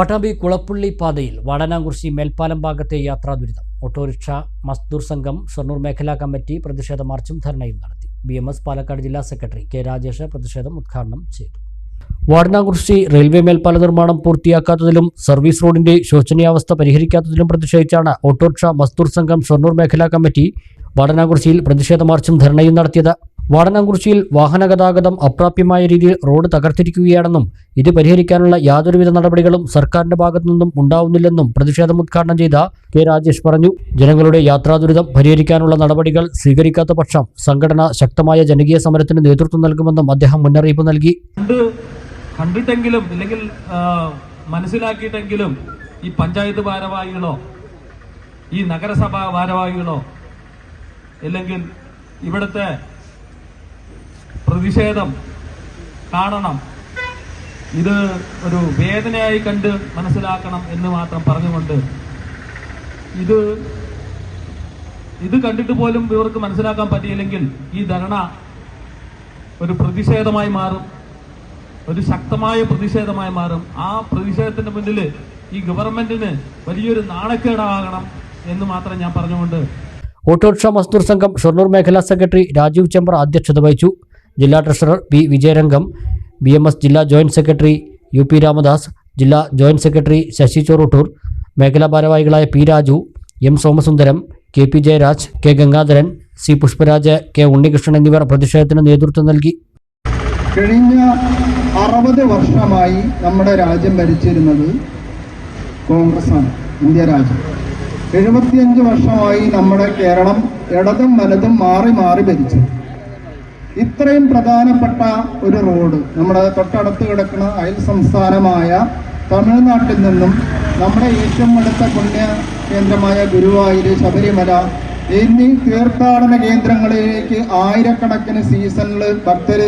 പട്ടാമ്പി കുളപ്പുള്ളി പാതയിൽ വാടനാകുറിശി മേൽപ്പാലം ഭാഗത്തെ യാത്രാ ദുരിതം. ഓട്ടോറിക്ഷ മസ്ദൂർ സംഘം ഷൊർണൂർ മേഖലാ കമ്മിറ്റി പ്രതിഷേധ മാർച്ചും ധർണയും നടത്തി. ബി എം എസ് പാലക്കാട് ജില്ലാ സെക്രട്ടറി കെ രാജേഷ് പ്രതിഷേധം ഉദ്ഘാടനം ചെയ്തു. വാടനാകുറിശി റെയിൽവേ മേൽപ്പാല നിർമ്മാണം പൂർത്തിയാക്കാത്തതിലും സർവീസ് റോഡിന്റെ ശോചനീയാവസ്ഥ പരിഹരിക്കാത്തതിലും പ്രതിഷേധിച്ചാണ് ഓട്ടോറിക്ഷ മസ്ദൂർ സംഘം ഷൊർണൂർ മേഖലാ കമ്മിറ്റി വാടനാകുറിശിയിൽ പ്രതിഷേധ മാർച്ചും ധർണയും നടത്തിയത്. വാടനാകുറിച്ചിയിൽ വാഹനഗതാഗതം അപ്രാപ്യമായ രീതിയിൽ റോഡ് തകർത്തിരിക്കുകയാണെന്നും ഇത് പരിഹരിക്കാനുള്ള യാതൊരുവിധ നടപടികളും സർക്കാരിന്റെ ഭാഗത്തു നിന്നും ഉണ്ടാവുന്നില്ലെന്നും പ്രതിഷേധം ഉദ്ഘാടനം ചെയ്ത കെ രാജേഷ് പറഞ്ഞു. ജനങ്ങളുടെ യാത്രാദുരിതം പരിഹരിക്കാനുള്ള നടപടികൾ സ്വീകരിക്കാത്ത പക്ഷം സംഘടന ശക്തമായ ജനകീയ സമരത്തിന് നേതൃത്വം നൽകുമെന്നും അദ്ദേഹം മുന്നറിയിപ്പ് നൽകി. മനസ്സിലാക്കിയിട്ടെങ്കിലും ഈ പഞ്ചായത്ത് ഭാരവാഹികളോ ഈ നഗരസഭ ഭാരവാഹികളോ അല്ലെങ്കിൽ ഇവിടുത്തെ പ്രതിഷേധം കാണണം. ഇത് ഒരു വേദനയായി കണ്ട് മനസ്സിലാക്കണം എന്ന് മാത്രം പറഞ്ഞുകൊണ്ട് ഇത് ഇത് കണ്ടിട്ട് പോലും ഇവർക്ക് മനസ്സിലാക്കാൻ പറ്റിയില്ലെങ്കിൽ ഈ ധരണ ഒരു പ്രതിഷേധമായി മാറും. ഒരു ശക്തമായ പ്രതിഷേധമായി മാറും. ആ പ്രതിഷേധത്തിന്റെ മുന്നിൽ ഈ ഗവൺമെന്റിന് വലിയൊരു നാണക്കേടാകണം എന്ന് മാത്രം ഞാൻ പറഞ്ഞുകൊണ്ട് ഓട്ടോറിക്ഷ മസ്ദൂർ സംഘം ഷൊർണൂർ മേഖലാ സെക്രട്ടറി രാജീവ് ചെമ്പ്ര അധ്യക്ഷത വഹിച്ചു. ജില്ലാ treasurer P Vijayarangam B M S ജില്ലാ joint secretary U P Ramadas ജില്ലാ ജോയിന്റ് സെക്രട്ടറി ശശി ചോറൂട്ടൂർ മേഖലാ ഭാരവാഹികളായ P Raju M Somasundaram K P Jayaraj K Gangadharan C Pushparaj K Unnikrishnan എന്നിവർ പ്രതിഷേധത്തിന് നേതൃത്വം നൽകി. കഴിഞ്ഞ അറുപത് വർഷമായി നമ്മുടെ രാജ്യം ഭരിച്ചിരുന്നത് കോൺഗ്രസ്സാണ് ഇന്ത്യ രാജ്യം. എഴുപത്തിയഞ്ച് വർഷമായി നമ്മുടെ കേരളം ഇടതും വലതും മാറി മാറി ഭരിച്ചു. ഇത്രയും പ്രധാനപ്പെട്ട ഒരു റോഡ് നമ്മുടെ തൊട്ടടുത്ത് കിടക്കുന്ന അയൽ സംസ്ഥാനമായ തമിഴ്നാട്ടിൽ നിന്നും നമ്മുടെ ഏറ്റവും അടുത്ത പുണ്യ കേന്ദ്രമായ ഗുരുവായൂർ ശബരിമല എന്നീ തീർത്ഥാടന കേന്ദ്രങ്ങളിലേക്ക് ആയിരക്കണക്കിന് സീസണിൽ ഭക്തർ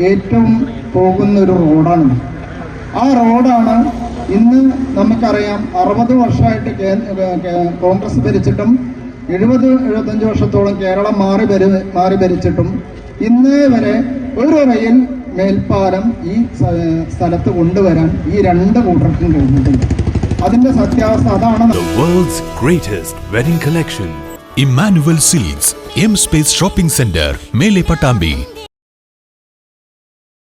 ഏറ്റവും പോകുന്ന ഒരു റോഡാണ്. ആ റോഡാണ് ഇന്ന് നമുക്കറിയാം അറുപത് വർഷമായിട്ട് കോൺഗ്രസ് ഭരിച്ചിട്ടും എഴുപത് എഴുപത്തഞ്ച് വർഷത്തോളം കേരളം മാറി മാറി ഭരിച്ചിട്ടും ഇന്ന് വരെ ഒരു റെയിൽ മേൽപ്പാലം ഈ സ്ഥലത്ത് കൊണ്ടുവരാൻ ഈ രണ്ട് കൂട്ടർക്കും കഴിഞ്ഞിട്ടുണ്ട് അതിന്റെ സത്യാവസ്ഥ അതാണ് world's greatest wedding collection Emmanuel silks M space shopping centre മേലെ പട്ടാമ്പി